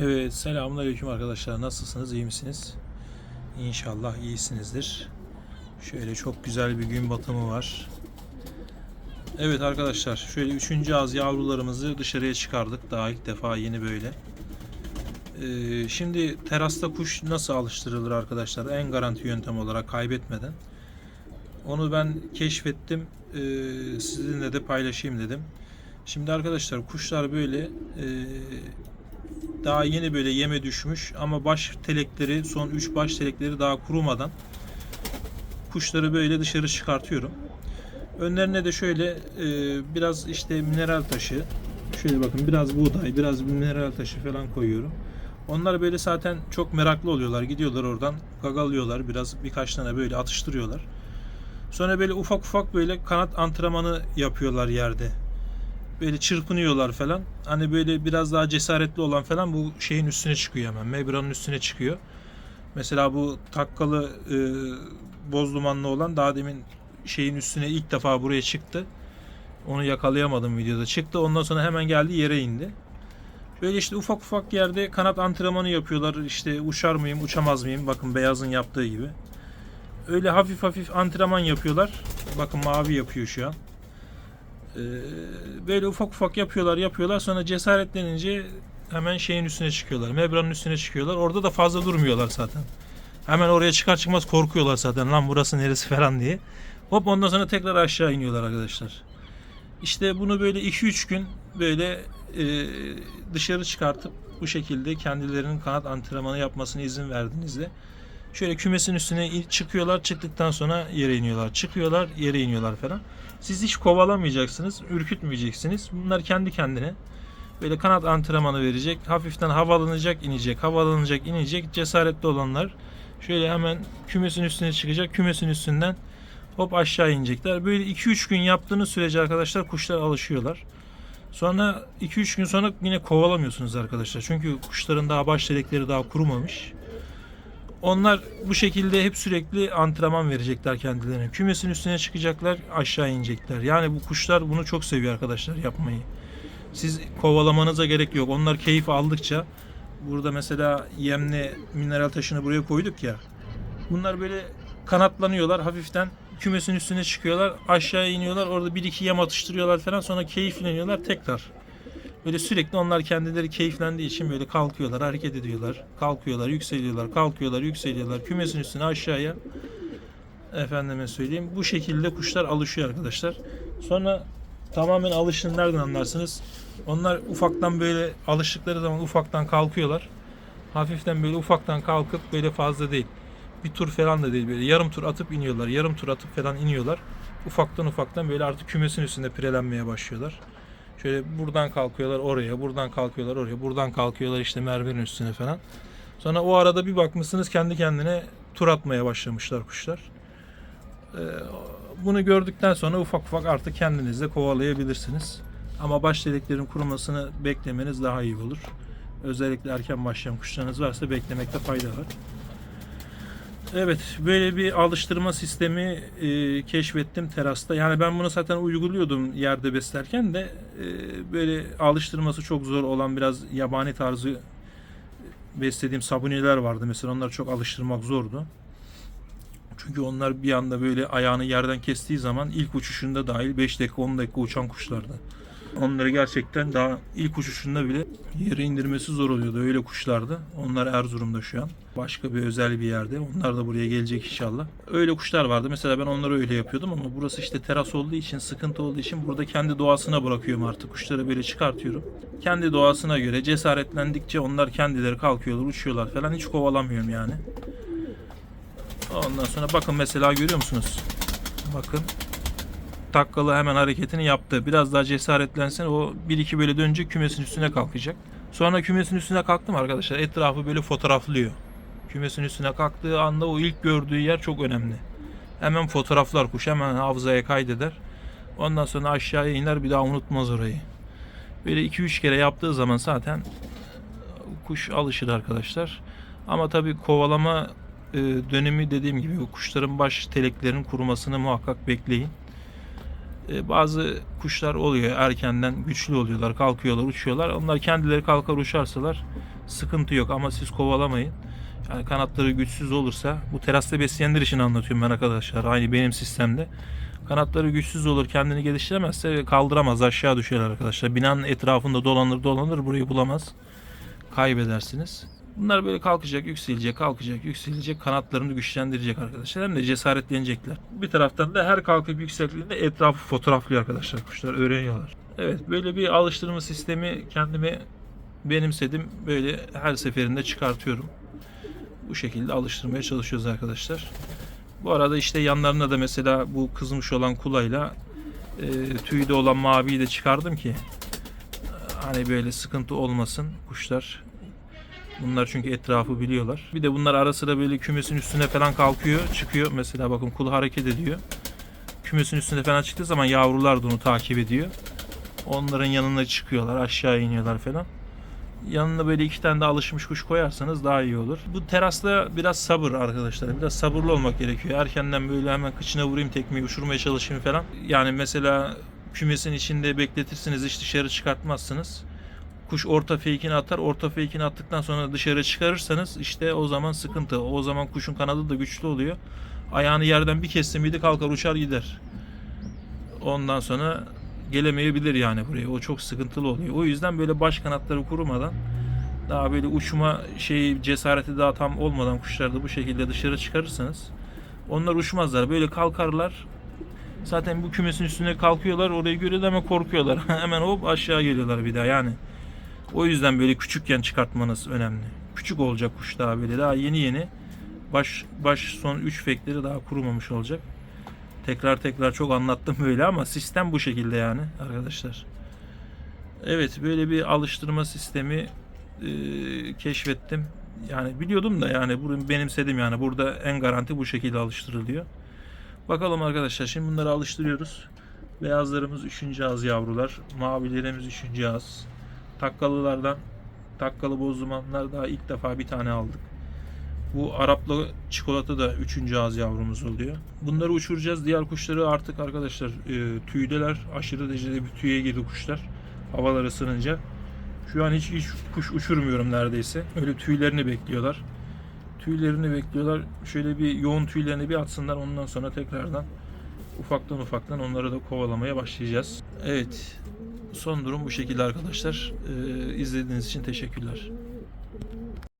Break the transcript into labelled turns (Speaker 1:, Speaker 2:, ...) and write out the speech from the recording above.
Speaker 1: Evet, selamünaleyküm arkadaşlar. Nasılsınız? iyi misiniz? İnşallah iyisinizdir. Şöyle çok güzel bir gün batımı var. Evet arkadaşlar, şöyle üçüncü az yavrularımızı dışarıya çıkardık. Daha ilk defa yeni böyle. Ee, şimdi terasta kuş nasıl alıştırılır arkadaşlar? En garanti yöntem olarak kaybetmeden. Onu ben keşfettim. Ee, sizinle de paylaşayım dedim. Şimdi arkadaşlar kuşlar böyle e, daha yeni böyle yeme düşmüş ama baş telekleri son 3 baş telekleri daha kurumadan kuşları böyle dışarı çıkartıyorum. Önlerine de şöyle e, biraz işte mineral taşı şöyle bakın biraz buğday biraz mineral taşı falan koyuyorum. Onlar böyle zaten çok meraklı oluyorlar. Gidiyorlar oradan gagalıyorlar. Biraz birkaç tane böyle atıştırıyorlar. Sonra böyle ufak ufak böyle kanat antrenmanı yapıyorlar yerde böyle çırpınıyorlar falan. Hani böyle biraz daha cesaretli olan falan bu şeyin üstüne çıkıyor hemen. Membranın üstüne çıkıyor. Mesela bu takkalı e, boz dumanlı olan daha demin şeyin üstüne ilk defa buraya çıktı. Onu yakalayamadım videoda. Çıktı ondan sonra hemen geldi yere indi. Böyle işte ufak ufak yerde kanat antrenmanı yapıyorlar. İşte uçar mıyım, uçamaz mıyım? Bakın beyazın yaptığı gibi. Öyle hafif hafif antrenman yapıyorlar. Bakın mavi yapıyor şu an. Ee, böyle ufak ufak yapıyorlar yapıyorlar sonra cesaretlenince hemen şeyin üstüne çıkıyorlar. Membranın üstüne çıkıyorlar. Orada da fazla durmuyorlar zaten. Hemen oraya çıkar çıkmaz korkuyorlar zaten. Lan burası neresi falan diye. Hop ondan sonra tekrar aşağı iniyorlar arkadaşlar. İşte bunu böyle 2-3 gün böyle e, dışarı çıkartıp bu şekilde kendilerinin kanat antrenmanı yapmasına izin verdiğinizde şöyle kümesin üstüne çıkıyorlar. Çıktıktan sonra yere iniyorlar. Çıkıyorlar, yere iniyorlar falan. Siz hiç kovalamayacaksınız, ürkütmeyeceksiniz. Bunlar kendi kendine böyle kanat antrenmanı verecek. Hafiften havalanacak, inecek, havalanacak, inecek. Cesaretli olanlar şöyle hemen kümesin üstüne çıkacak. Kümesin üstünden hop aşağı inecekler. Böyle 2-3 gün yaptığınız sürece arkadaşlar kuşlar alışıyorlar. Sonra 2-3 gün sonra yine kovalamıyorsunuz arkadaşlar. Çünkü kuşların daha baş telekleri daha kurumamış. Onlar bu şekilde hep sürekli antrenman verecekler kendilerine. Kümesin üstüne çıkacaklar, aşağı inecekler. Yani bu kuşlar bunu çok seviyor arkadaşlar yapmayı. Siz kovalamanıza gerek yok. Onlar keyif aldıkça burada mesela yemle mineral taşını buraya koyduk ya. Bunlar böyle kanatlanıyorlar hafiften kümesin üstüne çıkıyorlar aşağı iniyorlar orada bir iki yem atıştırıyorlar falan sonra keyifleniyorlar tekrar Böyle sürekli onlar kendileri keyiflendiği için böyle kalkıyorlar, hareket ediyorlar. Kalkıyorlar, yükseliyorlar, kalkıyorlar, yükseliyorlar. Kümesin üstüne aşağıya efendime söyleyeyim. Bu şekilde kuşlar alışıyor arkadaşlar. Sonra tamamen alışın nereden anlarsınız? Onlar ufaktan böyle alıştıkları zaman ufaktan kalkıyorlar. Hafiften böyle ufaktan kalkıp böyle fazla değil. Bir tur falan da değil böyle yarım tur atıp iniyorlar. Yarım tur atıp falan iniyorlar. Ufaktan ufaktan böyle artık kümesin üstünde pirelenmeye başlıyorlar. Şöyle buradan kalkıyorlar oraya, buradan kalkıyorlar oraya, buradan kalkıyorlar işte mermerin üstüne falan. Sonra o arada bir bakmışsınız kendi kendine tur atmaya başlamışlar kuşlar. Ee, bunu gördükten sonra ufak ufak artık kendiniz de kovalayabilirsiniz. Ama baş deliklerin kurumasını beklemeniz daha iyi olur. Özellikle erken başlayan kuşlarınız varsa beklemekte fayda var. Evet, böyle bir alıştırma sistemi e, keşfettim terasta. Yani ben bunu zaten uyguluyordum yerde beslerken de e, böyle alıştırması çok zor olan biraz yabani tarzı beslediğim sabuniler vardı. Mesela onlar çok alıştırmak zordu. Çünkü onlar bir anda böyle ayağını yerden kestiği zaman ilk uçuşunda dahil 5 dakika 10 dakika uçan kuşlardı. Onları gerçekten daha ilk uçuşunda bile yere indirmesi zor oluyordu. Öyle kuşlardı. Onlar Erzurum'da şu an. Başka bir özel bir yerde. Onlar da buraya gelecek inşallah. Öyle kuşlar vardı. Mesela ben onları öyle yapıyordum ama burası işte teras olduğu için, sıkıntı olduğu için burada kendi doğasına bırakıyorum artık. Kuşları böyle çıkartıyorum. Kendi doğasına göre cesaretlendikçe onlar kendileri kalkıyorlar, uçuyorlar falan. Hiç kovalamıyorum yani. Ondan sonra bakın mesela görüyor musunuz? Bakın takkalı hemen hareketini yaptı. Biraz daha cesaretlensin o bir iki böyle dönecek kümesin üstüne kalkacak. Sonra kümesin üstüne kalktım arkadaşlar. Etrafı böyle fotoğraflıyor. Kümesin üstüne kalktığı anda o ilk gördüğü yer çok önemli. Hemen fotoğraflar kuş hemen hafızaya kaydeder. Ondan sonra aşağıya iner bir daha unutmaz orayı. Böyle 2-3 kere yaptığı zaman zaten kuş alışır arkadaşlar. Ama tabii kovalama e, dönemi dediğim gibi kuşların baş teleklerinin kurumasını muhakkak bekleyin. E, bazı kuşlar oluyor erkenden güçlü oluyorlar kalkıyorlar uçuyorlar onlar kendileri kalkar uçarsalar sıkıntı yok ama siz kovalamayın. Yani kanatları güçsüz olursa bu terasta besleyenler için anlatıyorum ben arkadaşlar. Aynı benim sistemde. Kanatları güçsüz olur kendini geliştiremezse kaldıramaz aşağı düşer arkadaşlar. Binanın etrafında dolanır dolanır burayı bulamaz. Kaybedersiniz. Bunlar böyle kalkacak, yükselecek, kalkacak, yükselecek, kanatlarını güçlendirecek arkadaşlar. Hem de cesaretlenecekler. Bir taraftan da her kalkıp yüksekliğinde etrafı fotoğraflıyor arkadaşlar. Kuşlar öğreniyorlar. Evet böyle bir alıştırma sistemi kendime benimsedim. Böyle her seferinde çıkartıyorum. Bu şekilde alıştırmaya çalışıyoruz arkadaşlar. Bu arada işte yanlarına da mesela bu kızmış olan kulayla e, tüyde olan maviyi de çıkardım ki hani böyle sıkıntı olmasın kuşlar. Bunlar çünkü etrafı biliyorlar. Bir de bunlar ara sıra böyle kümesin üstüne falan kalkıyor, çıkıyor. Mesela bakın kul hareket ediyor. Kümesin üstüne falan çıktığı zaman yavrular da onu takip ediyor. Onların yanına çıkıyorlar, aşağı iniyorlar falan. Yanına böyle iki tane de alışmış kuş koyarsanız daha iyi olur. Bu terasta biraz sabır arkadaşlar. Biraz sabırlı olmak gerekiyor. Erkenden böyle hemen kıçına vurayım tekmeyi uçurmaya çalışayım falan. Yani mesela kümesin içinde bekletirsiniz hiç dışarı çıkartmazsınız. Kuş orta fake'ini atar. Orta fake'ini attıktan sonra dışarı çıkarırsanız işte o zaman sıkıntı. O zaman kuşun kanadı da güçlü oluyor. Ayağını yerden bir kesti miydi kalkar uçar gider. Ondan sonra gelemeyebilir yani buraya. O çok sıkıntılı oluyor. O yüzden böyle baş kanatları kurumadan daha böyle uçma şeyi cesareti daha tam olmadan kuşları da bu şekilde dışarı çıkarırsanız onlar uçmazlar. Böyle kalkarlar. Zaten bu kümesin üstüne kalkıyorlar. Orayı görüyorlar ama korkuyorlar. Hemen hop aşağı geliyorlar bir daha yani. O yüzden böyle küçükken çıkartmanız önemli. Küçük olacak kuş daha böyle daha yeni yeni baş baş son 3 fekleri daha kurumamış olacak. Tekrar tekrar çok anlattım böyle ama sistem bu şekilde yani arkadaşlar. Evet böyle bir alıştırma sistemi e, keşfettim. Yani biliyordum da yani bunu benimsedim yani burada en garanti bu şekilde alıştırılıyor. Bakalım arkadaşlar şimdi bunları alıştırıyoruz. Beyazlarımız 3. ağız yavrular. Mavilerimiz 3. ağız. Takkalılardan takkalı bozdumanlar daha ilk defa bir tane aldık. Bu Araplı çikolata da 3. ağız yavrumuz oluyor. Bunları uçuracağız. Diğer kuşları artık arkadaşlar e, tüydeler. Aşırı derecede bir tüye girdi kuşlar. Havalar ısınınca. Şu an hiç, hiç kuş uçurmuyorum neredeyse. Öyle tüylerini bekliyorlar. Tüylerini bekliyorlar. Şöyle bir yoğun tüylerini bir atsınlar. Ondan sonra tekrardan ufaktan ufaktan onları da kovalamaya başlayacağız. Evet. Son durum bu şekilde arkadaşlar. Ee, izlediğiniz için teşekkürler.